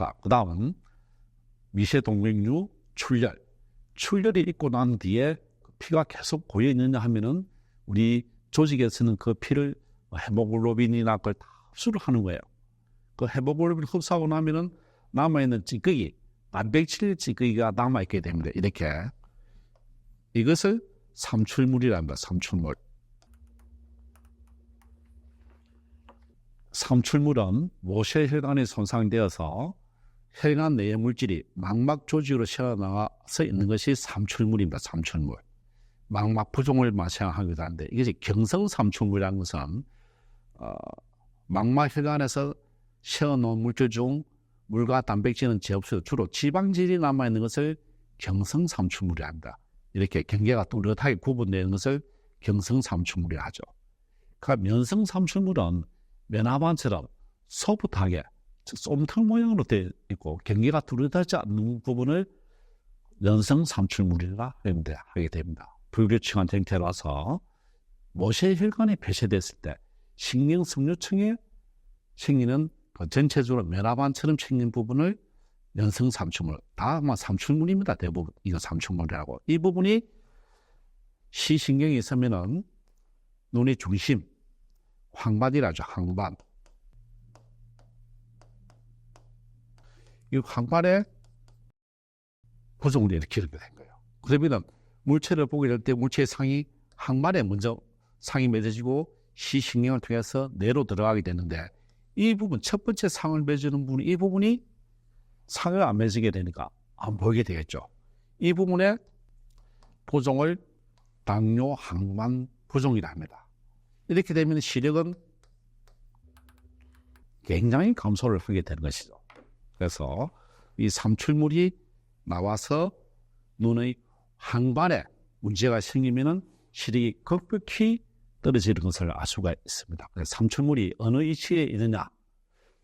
자, 그 다음은 미세 동맥류 출혈. 출혈이 있고 난 뒤에 피가 계속 고여 있느냐 하면은 우리 조직에서는 그 피를 헤모글로빈이나 그걸 다 흡수를 하는 거예요. 그 헤모글로빈 흡수하고 나면은 남아있는 찌꺼기, 단백질 찌꺼기가 남아있게 됩니다. 이렇게. 이것을 삼출물이랍니다. 삼출물. 삼출물은 모세혈관이 손상되어서 혈관 내의 물질이 망막 조직으로 새어나와서 있는 것이 삼출물입니다. 삼출물. 망막 부종을 마찬하기도 한데 이것이 경성 삼출물이라는 것은 어, 망막 혈관에서 새어놓은 물질 중 물과 단백질은 제없어요. 주로 지방질이 남아 있는 것을 경성 삼출물이라 합니다. 이렇게 경계가 뚜렷하게 구분되는 것을 경성 삼출물이라 하죠. 그 면성 삼출물은 면화반처럼 소붓하게 솜털 모양으로 되어 있고 경계가 뚜렷하지 않는 부분을 연성 삼출물이라 하게 됩니다. 불규칙한 형태라서 모세혈관이 폐쇄됐을 때 신경 섬유층에 생기는 그 전체적으로 면화반처럼 생긴 부분을 연성 삼출물, 다 아마 삼출물입니다. 대부분 이거 삼출물이라고 이 부분이 시신경이 있으면은 눈의 중심, 황반이라죠. 황반. 이 고정을 이렇게 이렇게 된 거예요. 그러면은 물체를 보게 될 때 물체의 상이 항반에 먼저 상이 맺어지고 시신경을 통해서 뇌로 들어가게 되는데 이 부분 첫 번째 상을 맺는 부분 이 부분이 상을 안 맺게 되니까 안 보이게 되겠죠. 이 부분에 보종을 당뇨 항만 부종이라 합니다. 이렇게 되면 시력은 굉장히 감소를 하게 되는 것이죠. 그래서 이 삼출물이 나와서 눈의 항반에 문제가 생기면은 시력이 급격히 떨어지는 것을 알 수가 있습니다. 삼출물이 어느 위치에 있느냐,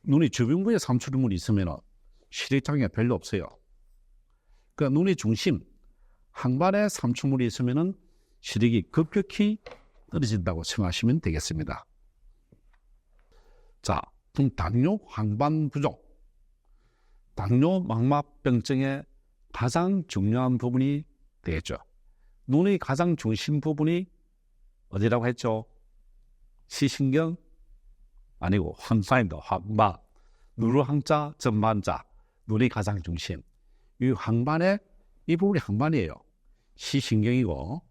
눈의 주변부에 삼출물이 있으면 시력 장애가 별로 없어요. 그러니까 눈의 중심, 항반에 삼출물이 있으면 시력이 급격히 떨어진다고 생각하시면 되겠습니다. 자, 당뇨 항반 부종. 당뇨 망막병증의 가장 중요한 부분이 되겠죠. 눈의 가장 중심 부분이 어디라고 했죠? 시신경 아니고 황반입니다. 황반. 누르항자, 전반자. 눈의 가장 중심. 이 항반의 이 부분이 항반이에요. 시신경이고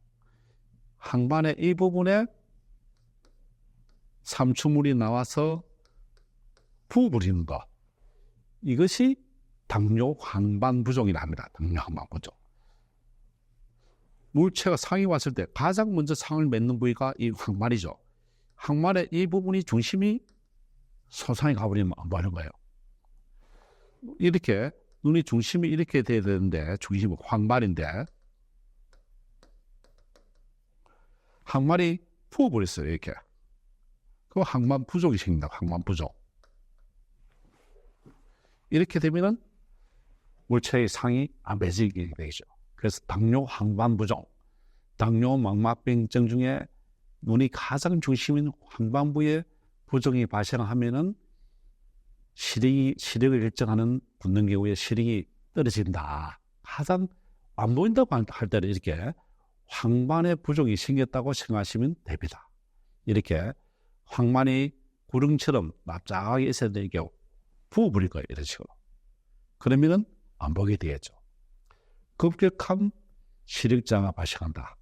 항반의 이 부분에 삼추물이 나와서 부부리는 것. 이것이 당뇨 항반 부종이라 합니다. 당뇨 항반 부종. 물체가 상이 왔을 때 가장 먼저 상을 맺는 부위가 이 항말이죠. 항말의 이 부분이 중심이 소상이 가버리면 안 보이는 거예요. 이렇게 눈이 중심이 이렇게 돼야 되는데 중심은 항말인데 항말이 부어버렸어요 이렇게. 그 항만 부족이 생긴다. 항만 부족. 이렇게 되면은 물체의 상이 안 맺히게 되죠. 그래서 당뇨 항반부종, 당뇨 망막병증 중에 눈이 가장 중심인 항반부에 부종이 발생하면은 시력이 시력을 결정하는 붙는 경우에 시력이 떨어진다. 가장 안 보인다고 할 때는 이렇게 황반의 부종이 생겼다고 생각하시면 됩니다. 이렇게 황반이 구릉처럼 납작하게 있어야 경우 부어버릴 거예요. 이런 식으로. 그러면은 안 보게 되겠죠. 급격한 시력장애가 발생한다.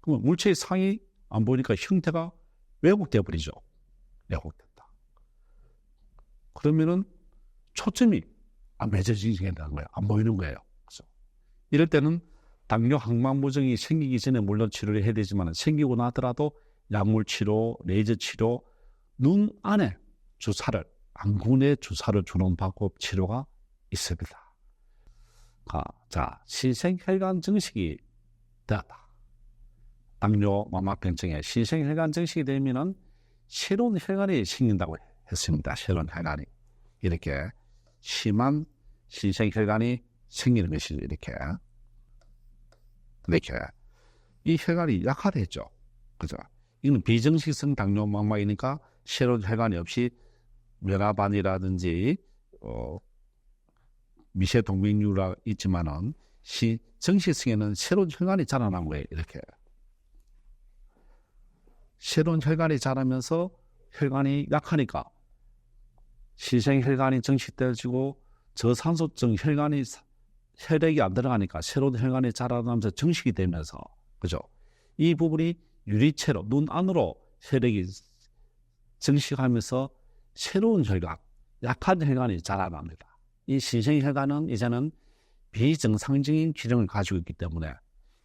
그러면 물체의 상이 안 보니까 형태가 왜곡되어 버리죠. 왜곡된다. 그러면은 초점이 안 맺어지게 된다는 거예요. 안 보이는 거예요. 그래서 이럴 때는 당뇨 항망부종이 생기기 전에 물론 치료를 해야 되지만 생기고 나더라도 약물 치료, 레이저 치료, 눈 안에 주사를 안군에 주사를 주는 방법 치료가 있습니다. 아, 자, 신생혈관 증식이 되었다. 당뇨 망막병증에 신생혈관 증식이 되면은 새로운 혈관이 생긴다고 했습니다. 새로운 혈관이 이렇게 심한 신생혈관이 생기는 것이 이렇게 이렇게 이 혈관이 약화됐죠. 그죠? 이건 비정식성 당뇨 망막이니까 새로운 혈관이 없이 면화반이라든지 어, 미세 동맥류라 있지만은 시 정시성에는 새로운 혈관이 자라난 거예요. 이렇게 새로운 혈관이 자라면서 혈관이 약하니까 시생 혈관이 정식되어지고 저산소증 혈관이 사- 혈액이 안 들어가니까 새로운 혈관이 자라나면서 정식이 되면서 그죠? 이 부분이 유리체로 눈 안으로 혈액이 정식하면서 새로운 혈관, 약한 혈관이 자라납니다. 이 신생 혈관은 이제는 비정상적인 기능을 가지고 있기 때문에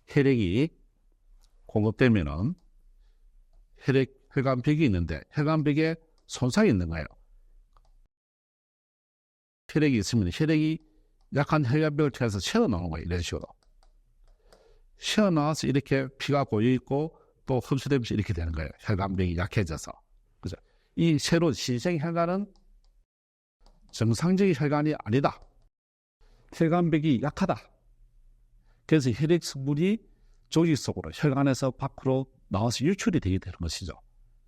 혈액이 공급되면은 혈액 혈관벽이 있는데 혈관벽에 손상이 있는 거예요. 혈액이 있으면 혈액이 약한 혈관벽을 통해서 새어나오는 거예요. 이런 식으로. 새어나와서 이렇게 피가 고여 있고 또 흡수되면서 이렇게 되는 거예요. 혈관벽이 약해져서. 그죠? 이 새로운 신생 혈관은 정상적인 혈관이 아니다. 혈관벽이 약하다. 그래서 혈액 성분이 조직 속으로 혈관에서 밖으로 나와서 유출이 되게 되는 것이죠.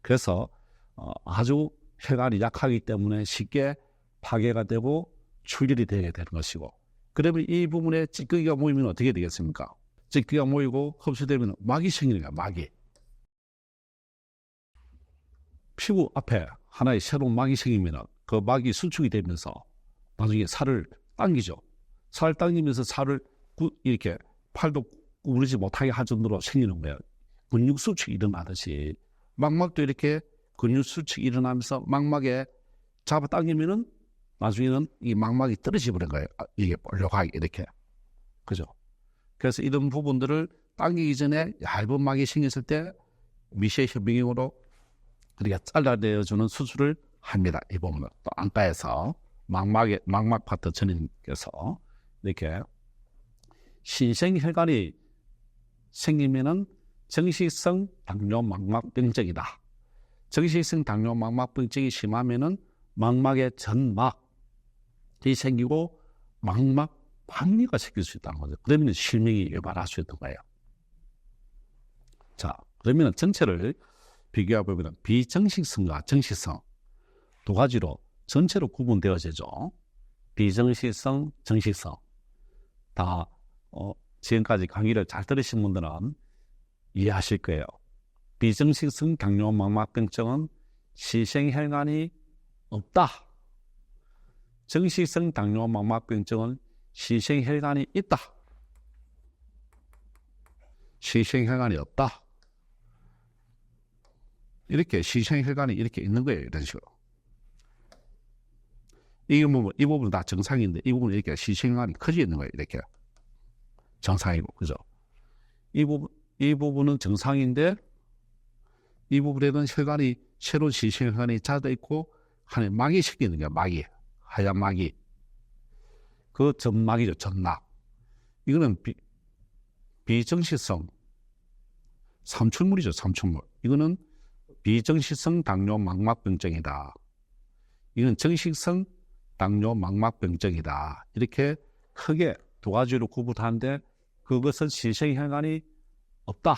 그래서 어, 아주 혈관이 약하기 때문에 쉽게 파괴가 되고 출혈이 되게 되는 것이고 그러면 이 부분에 찌꺼기가 모이면 어떻게 되겠습니까? 찌꺼기가 모이고 흡수되면 막이 생기는 거야 막이 피부 앞에 하나의 새로운 막이 생기면 그 막이 수축이 되면서 나중에 살을 당기죠 살 당기면서 살을 구- 이렇게 팔도 구부리지 못하게 할 정도로 생기는 거예요 근육 수축이 일어나듯이 망막도 이렇게 근육 수축이 일어나면서 망막에 잡아 당기면은 나중에는 이 망막이 떨어져 버린 거예요. 아, 이게 볼록하게 이렇게. 그죠? 그래서 이런 부분들을 당기기 전에 얇은 막이 생겼을 때 미세 협빙으로 우리가 잘라내주는 수술을 합니다. 이 부분은 또 안과에서 망막에 망막 파트 전인께서 이렇게 신생 혈관이 생기면은 정식성 당뇨 망막병증이다. 정식성 당뇨 망막병증이 심하면은 망막의 전막이 생기고 망막 박리가 생길 수 있다는 거죠. 그러면 실명이 유발할 수 있는 거예요. 자, 그러면 전체를 비교해 보면 비정식성과 정식성 두 가지로 전체로 구분되어지죠. 비정식성, 정식성 다 어, 지금까지 강의를 잘 들으신 분들은 이해하실 거예요. 비정식성 당뇨망막병증은 시생혈관이 없다. 정식성 당뇨망막병증은 시생혈관이 있다. 시생혈관이 없다. 이렇게 시생혈관이 이렇게 있는 거예요. 이런 식으로. 이 부분, 이 부분은 다 정상인데 이 부분은 이렇게 시생혈관이 커져 있는 거예요. 이렇게. 정상이고, 그죠? 이 부분, 이 부분은 정상인데 이 부분에는 혈관이 새로운 시신혈관이 잦아 있고 하늘 막이 생기는 거야 막이 하얀 막이 그 점막이죠 점막 이거는 비, 비정식성 삼출물이죠 삼출물 이거는 비정식성 당뇨 망막병증이다 이건 정식성 당뇨 망막병증이다 이렇게 크게 두 가지로 구분하는데 그것은 시생혈관이 없다.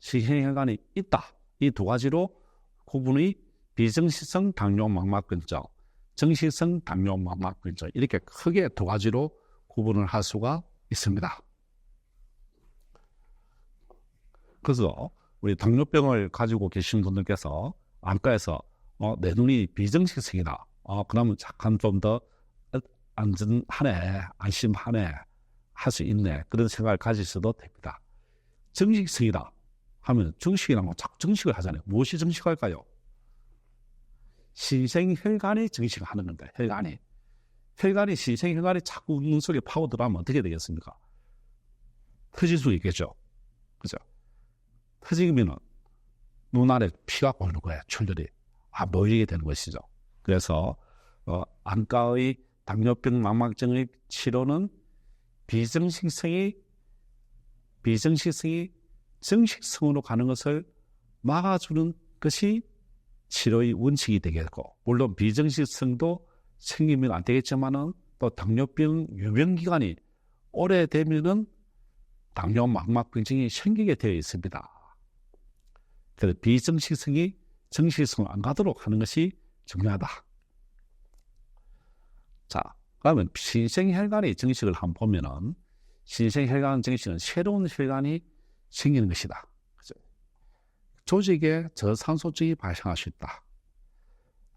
시행혈관이 있다. 이 두 가지로 구분이 비정식성 당뇨 망막병증, 정식성 당뇨 망막병증 이렇게 크게 두 가지로 구분을 할 수가 있습니다. 그래서 우리 당뇨병을 가지고 계신 분들께서 안과에서 어, 내 눈이 비정식성이다. 어, 그러면 잠깐 좀 더 안전하네, 안심하네, 할 수 있네 그런 생각을 가지셔도 됩니다. 정식성이다 하면 정식이라고 자꾸 정식을 하잖아요. 무엇이 정식할까요? 시생혈관이 정식하는 겁니다. 혈관이. 혈관이 시생혈관이 자꾸 눈 속에 파고 들어가면 어떻게 되겠습니까? 터질 수 있겠죠. 그죠? 터지면은 눈 아래 피가 고는 거예요. 출혈이. 아, 모이게 되는 것이죠. 그래서 어, 안과의 당뇨병 망막증의 치료는 비정식성이 비정식성이 정식성으로 가는 것을 막아주는 것이 치료의 원칙이 되겠고 물론 비정식성도 생기면 안 되겠지만은 또 당뇨병 유병 기간이 오래되면은 당뇨 망막병증이 생기게 되어 있습니다. 그래서 비정식성이 정식성을 안 가도록 하는 것이 중요하다. 자, 그러면 신생혈관의 증식을 한번 보면은 신생혈관 증식은 새로운 혈관이 생기는 것이다. 조직에 저산소증이 발생할 수 있다.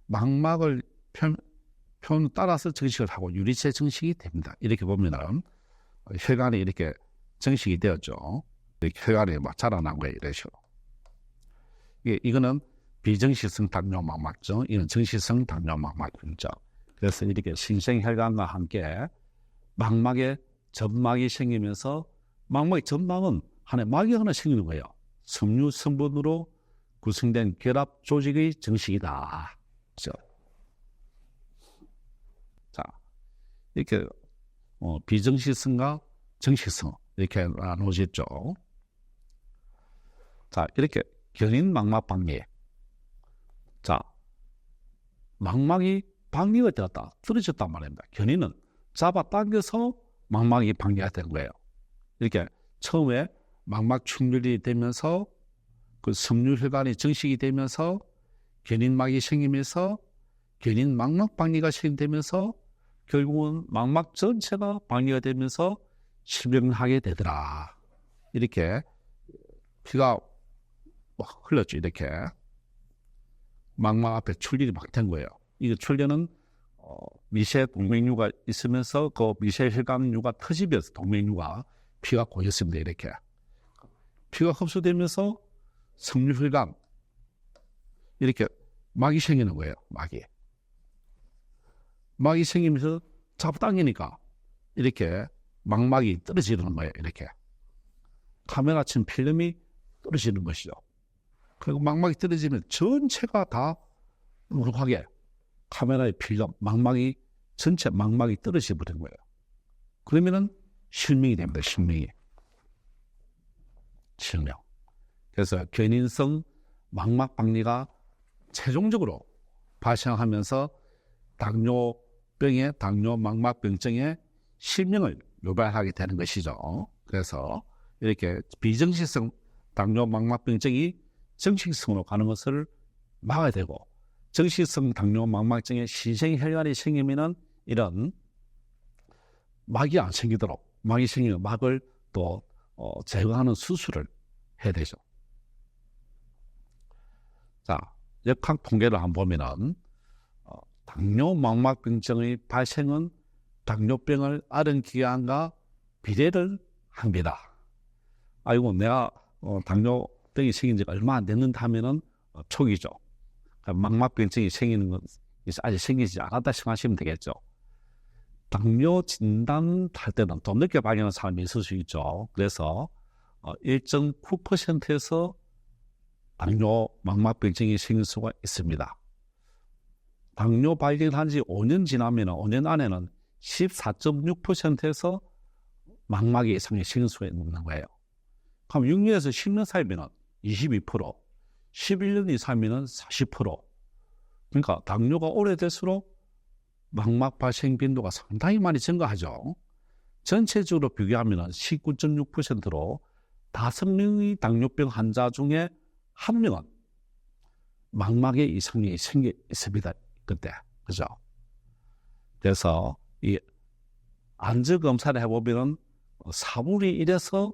망막을 편, 편 따라서 증식을 하고 유리체 증식이 됩니다. 이렇게 보면은 혈관이 이렇게 증식이 되었죠. 혈관이 막 거예요. 이런 식으로. 이게, 이거는 비정식성 당뇨망막증, 이건 정식성 당뇨망막증. 그래서 이렇게 신생혈관과 함께 망막에 점막이 생기면서 망막의 점막은 하나의 막이 하나 생기는 거예요. 섬유 성분으로 구성된 결합 조직의 정식이다. 그죠? 자, 이렇게 어, 비정식성과 정식성 이렇게 나누어졌죠. 자, 이렇게 견인 망막 방리. 자, 망막이 방리가 되었다. 떨어졌단 말입니다. 견인은 잡아 당겨서 망막이 방리가 된 거예요. 이렇게 처음에 망막 충돌이 되면서 그 섬유혈관이 정식이 되면서 견인막이 생기면서 견인 망막 방리가 생기면서 결국은 망막 전체가 방리가 되면서 실명하게 되더라. 이렇게 피가 흘렀죠. 이렇게 망막 앞에 출혈이 막 된 거예요. 이 출혈은 어, 미세 동맥류가 있으면서 그 미세 혈관류가 터지면서 동맥류가 피가 고였습니다. 이렇게 피가 흡수되면서 섬유혈관 이렇게 막이 생기는 거예요. 막이 막이 생기면서 잡당기니까 이렇게 망막이 떨어지는 거예요. 이렇게 카메라 친 필름이 떨어지는 것이죠. 그리고 망막이 떨어지면 전체가 다 우룩하게 카메라의 필름, 망막이 전체 망막이 떨어져 버린 거예요. 그러면은 실명이 됩니다. 실명이. 실명. 그래서 견인성 망막 박리가 최종적으로 발생하면서 당뇨병의 당뇨 망막병증의 실명을 유발하게 되는 것이죠. 그래서 이렇게 비정식성 당뇨 망막병증이 정식성으로 가는 것을 막아야 되고 정식성 당뇨 망막증의 신생 혈관이 생기면은 이런 막이 안 생기도록 막이 생기면 막을 또 어, 제거하는 수술을 해야 되죠. 자, 역학 통계를 한번 보면은 어, 당뇨 망막병증의 발생은 당뇨병을 앓은 기간과 비례를 합니다. 아이고 내가 어, 당뇨 병이 생긴 지가 얼마 안 됐는데 하면은 어, 초기죠. 그러니까 망막병증이 생기는 건 아직 생기지 않았다 생각하시면 되겠죠. 당뇨 진단할 때는 더 늦게 발견한 사람이 있을 수 있죠. 그래서 1.9%에서 당뇨 망막병증이 생길 수가 있습니다. 당뇨 발견한 지 5년 지나면 5년 안에는 14.6%에서 망막의 이상이 생길 수가 있는 거예요. 그럼 6년에서 10년 사이면 22%, 11년 이상이면 40%. 그러니까 당뇨가 오래될수록 망막 발생 빈도가 상당히 많이 증가하죠. 전체적으로 비교하면 19.6%로 다섯 명의 당뇨병 환자 중에 한 명은 망막에 이상이 생겨 있습니다. 그때. 그죠? 그래서 이 안저 검사를 해보면 4분의 1에서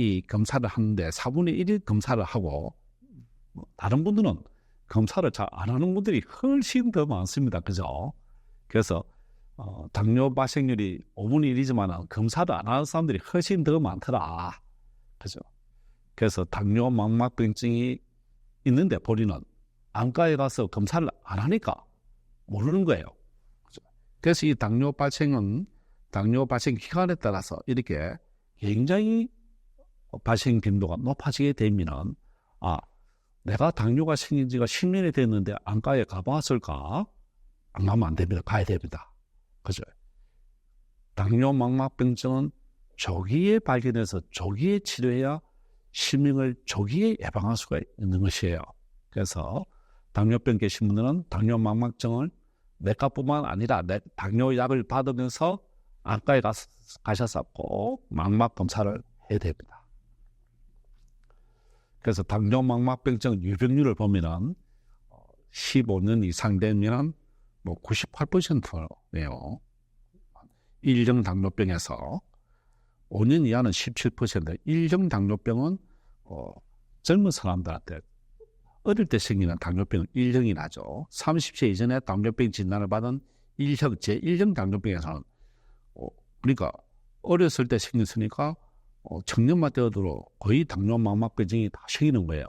이 검사를 하는데 4분의 1일 검사를 하고 다른 분들은 검사를 잘 안 하는 분들이 훨씬 더 많습니다. 그죠? 그래서 어, 당뇨 발생률이 5분의 1이지만 검사도 안 하는 사람들이 훨씬 더 많더라. 그죠? 그래서 당뇨 망막병증이 있는데 본인은 안과에 가서 검사를 안 하니까 모르는 거예요. 그죠? 그래서 이 당뇨 발생은 당뇨 발생 기간에 따라서 이렇게 굉장히 발생 빈도가 높아지게 되면 아 내가 당뇨가 생긴 지가 10년이 됐는데 안과에 가봤을까? 안 가면 안 됩니다. 가야 됩니다. 그죠? 당뇨 망막병증은 조기에 발견해서 조기에 치료해야 실명을 조기에 예방할 수가 있는 것이에요. 그래서 당뇨병 계신 분들은 당뇨 망막증을 내과뿐만 아니라 당뇨약을 받으면서 안과에 가셔서 꼭 망막 검사를 해야 됩니다. 그래서 당뇨 망막병증 유병률을 보면은 15년 이상 되면 뭐 98%네요. 1형 당뇨병에서 5년 이하는 17%, 1형 당뇨병은 어, 젊은 사람들한테 어릴 때 생기는 당뇨병은 1형이 나죠. 30세 이전에 당뇨병 진단을 받은 1형, 제1형 당뇨병에서는 어, 그러니까 어렸을 때 생겼으니까 어, 청년만 되어도 거의 당뇨 망막병증이 다 생기는 거예요.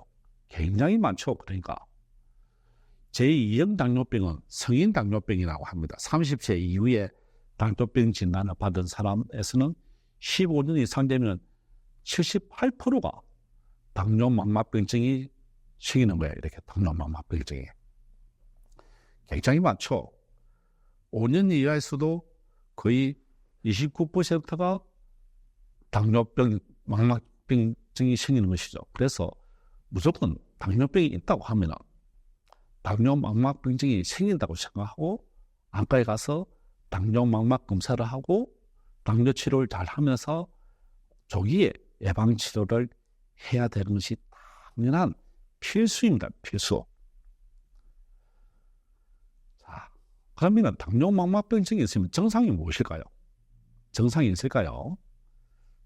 굉장히 많죠. 그러니까 제2형 당뇨병은 성인 당뇨병이라고 합니다. 30세 이후에 당뇨병 진단을 받은 사람에서는 15년 이상 되면 78%가 당뇨 망막병증이 생기는 거예요. 이렇게 당뇨 망막병증이. 굉장히 많죠. 5년 이하에서도 거의 29%가 당뇨병, 망막병증이 생기는 것이죠. 그래서 무조건 당뇨병이 있다고 하면 당뇨 망막병증이 생긴다고 생각하고 안과에 가서 당뇨 망막 검사를 하고 당뇨 치료를 잘 하면서 조기에 예방 치료를 해야 되는 것이 당연한 필수입니다. 필수. 자, 그러면 당뇨 망막병증이 있으면 정상이 무엇일까요? 정상이 있을까요?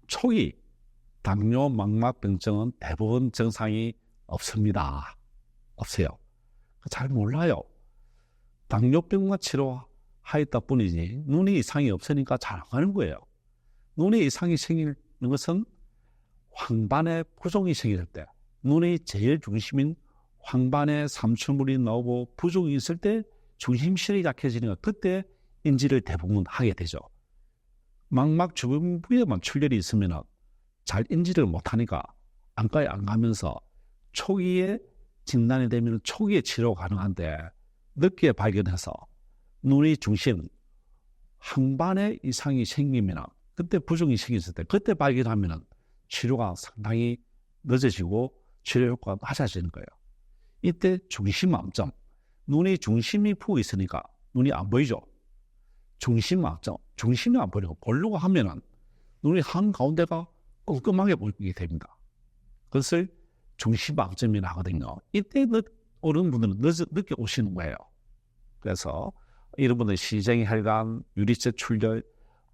초기 당뇨 망막병증은 대부분 정상이 없습니다. 없어요. 잘 몰라요. 당뇨병만 치료하였다 뿐이지 눈에 이상이 없으니까 잘 안 가는 거예요. 눈에 이상이 생기는 것은 황반의 부종이 생길 때 눈의 제일 중심인 황반에 삼출물이 나오고 부종이 있을 때 중심실이 약해지는 것 그때 인지를 대부분 하게 되죠. 망막 주변부에만 출혈이 있으면 잘 인지를 못하니까 안과에 안 가면서 초기에 진단이 되면 초기에 치료 가능한데 늦게 발견해서 눈의 중심 항반에 이상이 생기면 그때 부종이 생겼을 때 그때 발견하면 치료가 상당히 늦어지고 치료 효과가 낮아지는 거예요. 이때 중심암점 눈의 중심이 푹 있으니까 눈이 안 보이죠. 중심암점 중심이 안 보이고 보려고 하면은 눈이 한 가운데가 꼼꼼하게 보이게 됩니다. 그것을 중심암점이라 하거든요. 이때 늦, 오는 분들은 늦, 늦게 오시는 거예요. 그래서 이런 분들 시정이 혈관, 유리체 출혈,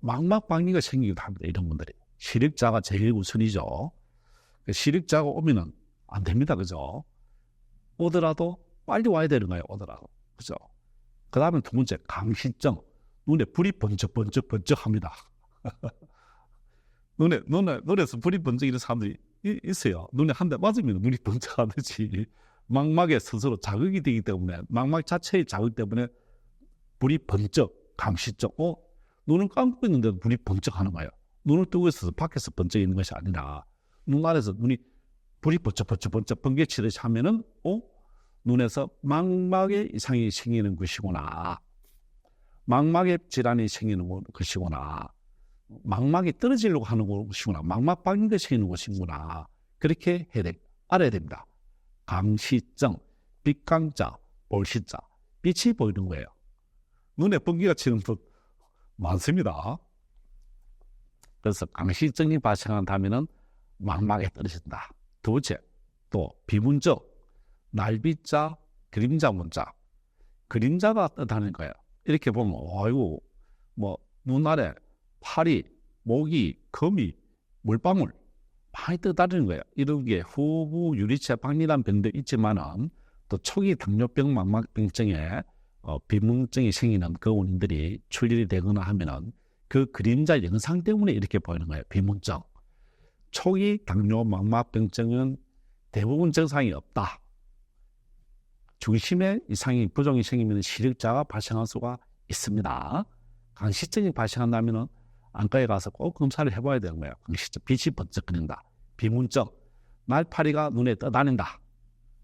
망막박리가 생기기도 합니다. 이런 분들이. 시력자가 제일 우선이죠. 그 시력자가 오면은 안 됩니다. 그죠? 오더라도 빨리 와야 되는 거예요. 오더라도. 그죠? 그 다음에 두 번째, 감시증. 눈에 불이 번쩍번쩍 번쩍합니다. 눈에 눈에 눈에서 불이 번쩍이는 사람들이 있어요. 눈에 한 대 맞으면 눈이 번쩍하듯이 망막에 스스로 자극이 되기 때문에 망막 자체의 자극 때문에 불이 번쩍 감시증. 어 눈을 감고 있는데도 불이 번쩍하는 거예요. 눈을 뜨고 있어서 밖에서 번쩍 있는 것이 아니라 눈 안에서 눈이 불이 번쩍번쩍번쩍 번개치듯이 하면은 어 눈에서 망막에 이상이 생기는 것이구나. 망막에 질환이 생기는 것이구나. 망막이 떨어지려고 하는 것이구나. 망막 박인데 생기는 것이구나. 그렇게 해야 돼. 알아야 됩니다. 감시증, 빛강자, 볼시자. 빛이 보이는 거예요. 눈에 번개가 치는 것 많습니다. 그래서 감시증이 발생한다면 망막에 떨어진다. 두 번째, 또 비문적, 날비자, 그림자 문자. 그림자가 떠다는 거예요. 이렇게 보면 아이고 뭐눈 아래 파리, 모기, 거미, 물방울 많이 떠다니는 거예요. 이런 게 후부 유리체 박리란 병도 있지만은 또 초기 당뇨병 망막병증에 어, 비문증이 생기는 그 원인들이 출혈이 되거나 하면은 그 그림자 영상 때문에 이렇게 보이는 거예요. 비문증. 초기 당뇨 망막병증은 대부분 증상이 없다. 중심에 이상이 부종이 생기면 시력자가 발생할 수가 있습니다. 강시증이 발생한다면 안과에 가서 꼭 검사를 해봐야 되는 거예요. 강시증 빛이 번쩍거린다. 비문증 날파리가 눈에 떠다닌다.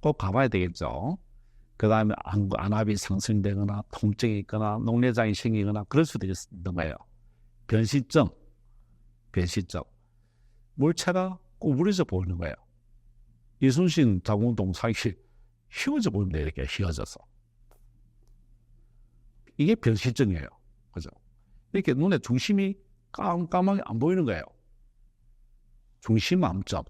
꼭 가봐야 되겠죠. 그 다음에 안압이 상승되거나 통증이 있거나 녹내장이 생기거나 그럴 수도 있는 거예요. 변시증, 변시증. 물체가 꼬부려져 보이는 거예요. 이순신 자궁동 사이 휘어져 보입니다. 이렇게 휘어져서. 이게 변실증이에요. 그죠? 이렇게 눈에 중심이 깜깜하게 안 보이는 거예요. 중심 암점.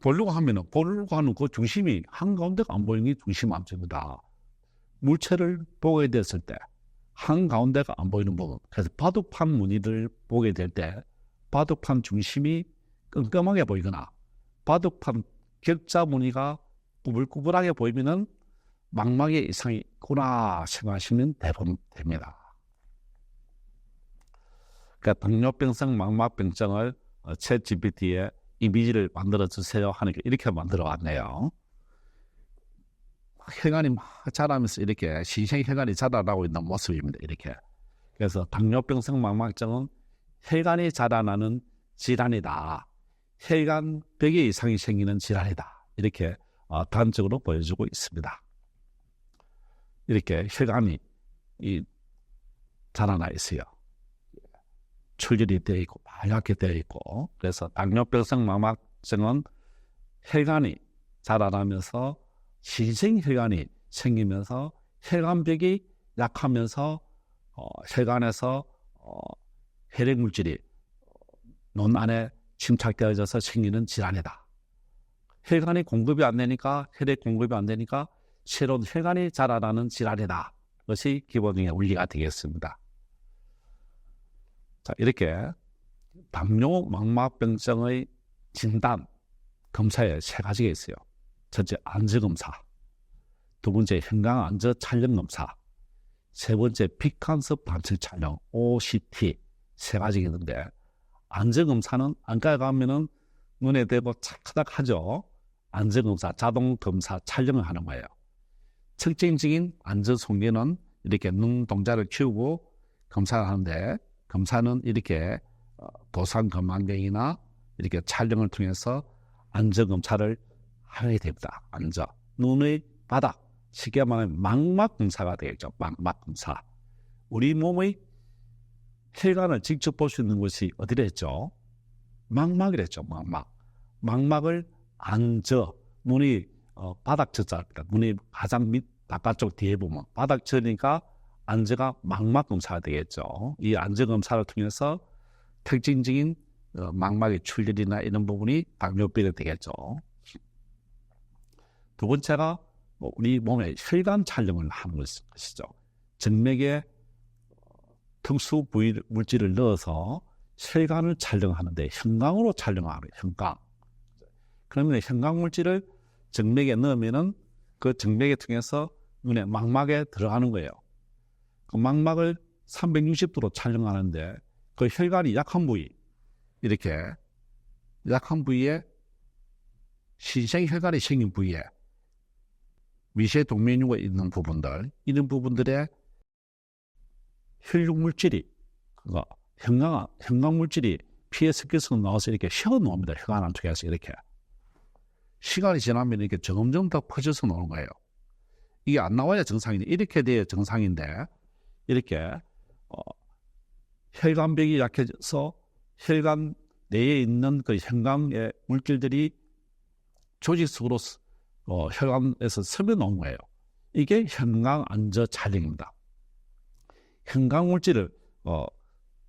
보려고 하면은, 보려고 하는 그 중심이 한가운데가 안 보이는 게 중심 암점이다. 물체를 보게 됐을 때 한가운데가 안 보이는 부분 그래서 바둑판 무늬를 보게 될 때 바둑판 중심이 끔끔하게 보이거나 바둑판 격자 무늬가 꾸불꾸불하게 보이면은 망막에 이상이 있구나 생각하시면 대부분 됩니다. 그러니까 당뇨병성 망막병증을 챗 GPT에 이미지를 만들어 주세요 하니까 이렇게 만들어 왔네요. 혈관이 막 자라면서 이렇게 신생 혈관이 자라나고 있는 모습입니다. 이렇게. 그래서 당뇨병성 망막증은 혈관이 자라나는 질환이다. 혈관 벽에 이상이 생기는 질환이다. 이렇게 어, 단적으로 보여주고 있습니다. 이렇게 혈관이 이 자라나 있어요. 출혈이 되어 있고 하얗게 되어 있고 그래서 당뇨병성 망막증은 혈관이 자라나면서 신생 혈관이 생기면서 혈관벽이 약하면서 어, 혈관에서 어, 혈액 물질이 논 안에 침착되어져서 생기는 질환이다. 혈관이 공급이 안 되니까 혈액 공급이 안 되니까 새로운 혈관이 자라나는 질환이다. 것이 기본적인 원리가 되겠습니다. 자, 이렇게 당뇨 망막병증의 진단 검사에 세 가지가 있어요. 첫째 안저 검사, 두 번째 현강 안저 촬영 검사, 세 번째 피칸스 반측 촬영 OCT 세 가지가 있는데 안저 검사는 안가에 가면은 눈에 대고 착착하죠. 안저 검사, 자동 검사 촬영을 하는 거예요. 특징적인 송기는 이렇게 눈 동자를 키우고 검사를 하는데 검사는 이렇게 어, 도산 검안경이나 이렇게 촬영을 통해서 안저 검사를 하게 됩니다. 안저 눈의 바닥 쉽게 말하면 망막 검사가 되겠죠. 망막 검사. 우리 몸의 혈관을 직접 볼 수 있는 곳이 어디랬죠? 망막이랬죠. 망막. 망막을 안저 눈이 어, 바닥저자입니다. 눈이 가장 밑 바깥쪽 뒤에 보면 바닥저니까 안저가 망막 검사가 되겠죠. 이 안저 검사를 통해서 특징적인 어, 망막의 출혈이나 이런 부분이 당뇨병이 되겠죠. 두 번째가 뭐 우리 몸에 혈관 촬영을 하는 것이죠. 정맥에 특수 부위 물질을 넣어서 혈관을 촬영하는데 현광으로 촬영하는 현광. 그러면 현광 물질을 정맥에 넣으면은 그 정맥에 통해서 눈에 망막에 들어가는 거예요. 그 망막을 360도로 촬영하는데 그 혈관이 약한 부위 이렇게 약한 부위에 신생 혈관이 생긴 부위에 미세 동맥류가 있는 부분들 이런 부분들에 혈육 물질이 그거 형광 형광 물질이 피에 섞여서 나와서 이렇게 휘어 놓습니다. 혈관 안쪽에서 이렇게 시간이 지나면 이렇게 점점 더 퍼져서 나오는 거예요. 이게 안 나와야 정상인데 이렇게 돼야 정상인데 이렇게 어, 혈관벽이 약해져서 혈관 내에 있는 그 형광의 물질들이 조직 속으로 어, 혈관에서 스며 나온 거예요. 이게 형광 안저 촬영입니다. 형광 물질을 어,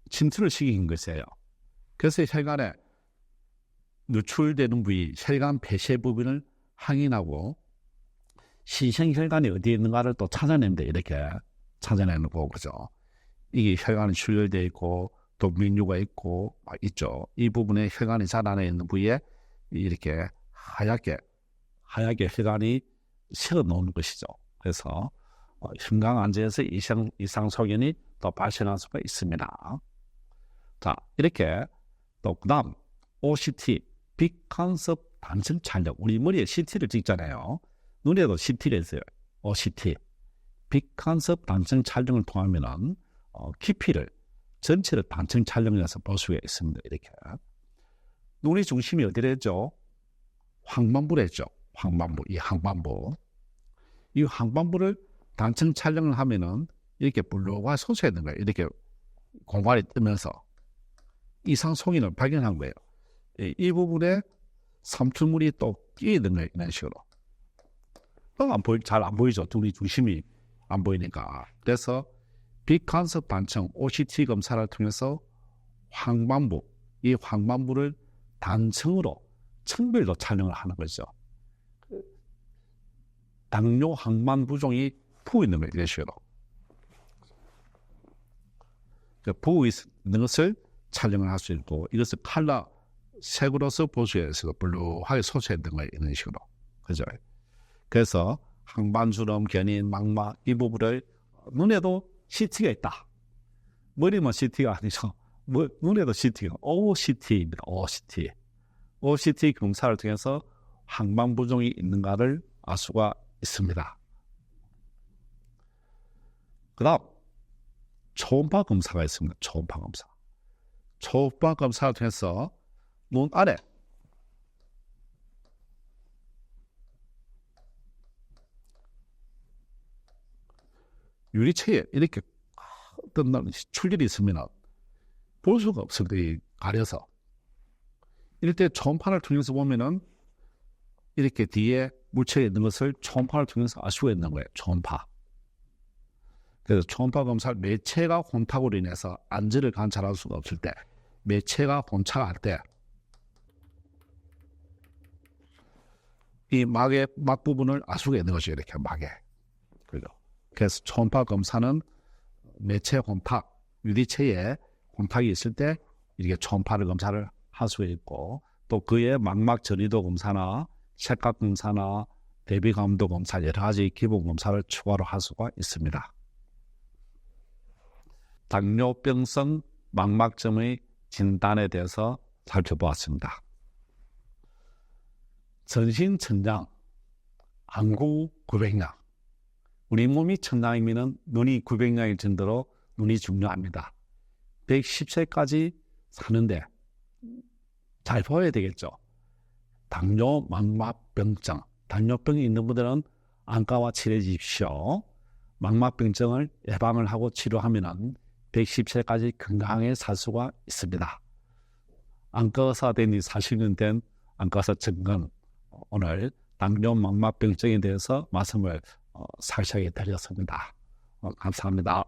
침투를 시킨 것이에요. 그래서 혈관에 누출되는 부위, 혈관 폐쇄 부분을 확인하고 신생혈관이 어디에 있는가를 또 찾아냅니다. 이렇게 찾아내는 거고, 그죠? 이게 혈관이 출혈되어 있고, 동맥류가 있고, 막 있죠. 이 부분에 혈관이 자라나 있는 부위에 이렇게 하얗게 하얗게 혈관이 새어 놓는 것이죠. 그래서 어, 혈관 안제에서 이상, 이상 소견이 또 발생할 수가 있습니다. 자, 이렇게 또 그다음 OCT, 빅 컨셉 단층 촬영. 우리 머리에 CT를 찍잖아요. 눈에도 CT를 했어요. OCT, 빅 컨셉 단층 촬영을 통하면은 어, 깊이를 전체를 단층 촬영해서 볼 수가 있습니다. 이렇게 눈의 중심이 어디랬죠? 황반부랬죠. 황반부, 이 항반부. 이 항반부를 단층 촬영을 하면은 이렇게 블루가 소수있는 거예요. 이렇게 공간이 뜨면서 이상 송인을 발견한 거예요. 이, 이 부분에 삼투물이 또 끼어 있는 거예요. 이런 식으로. 안 보이, 잘 안 보이죠. 둘이 중심이 안 보이니까. 그래서 빅컨셉 단층 OCT 검사를 통해서 황반부, 이 황반부를 단층으로 층별로 촬영을 하는 거죠. 당뇨 항만 부종이 부어 있는 거예요. 이런 식으로. 그 부어 있는 것을 촬영을 할 수 있고 이것을 칼라 색으로서 있어서 블루하게 소체했던 거예요. 이런 식으로. 그죠? 그래서 항반주름, 견인, 망막 이 부분을 눈에도 CT가 있다. 머리만 CT가 아니죠. 뭐, 눈에도 CT가 OCT입니다. OCT. OCT 검사를 통해서 항방 부종이 있는가를 알 수가 있습니다. 그다음 초음파 검사가 있습니다. 초음파 검사. 초음파 검사를 통해서 눈 아래 유리체에 이렇게 어떤 날 출혈이 있으면 볼 수가 없습니다. 이 가려서. 이럴 때 초음파를 통해서 보면은 이렇게 뒤에 물체가 있는 것을 초음파를 통해서 알 수가 있는 거예요. 초음파. 그래서 초음파 검사 매체가 혼탁으로 인해서 안지를 관찰할 수가 없을 때 매체가 혼착할 때 이 막의 막 부분을 있는 것이 이렇게 막에. 그죠. 그래서 초음파 검사는 매체 혼탁, 유리체에 혼탁이 있을 때 이렇게 초음파를 검사를 할 수가 있고 또 그의 망막 전이도 검사나 색각 검사나 대비 감도 검사 여러 가지 기본 검사를 추가로 할 수가 있습니다. 당뇨병성 망막점의 진단에 대해서 살펴보았습니다. 전신 천장, 안구 900량. 우리 몸이 천장이면 눈이 900량일 정도로 눈이 중요합니다. 110세까지 사는데 잘 보아야 되겠죠. 당뇨 망막병증, 당뇨병이 있는 분들은 안과와 치료해 주십시오. 망막병증을 예방을 하고 치료하면 110세까지 건강하게 살 수가 있습니다. 안과의사 된지 40년 된 안과의사 정근 오늘 당뇨 망막병증에 대해서 말씀을 어, 살짝히 드렸습니다. 어, 감사합니다.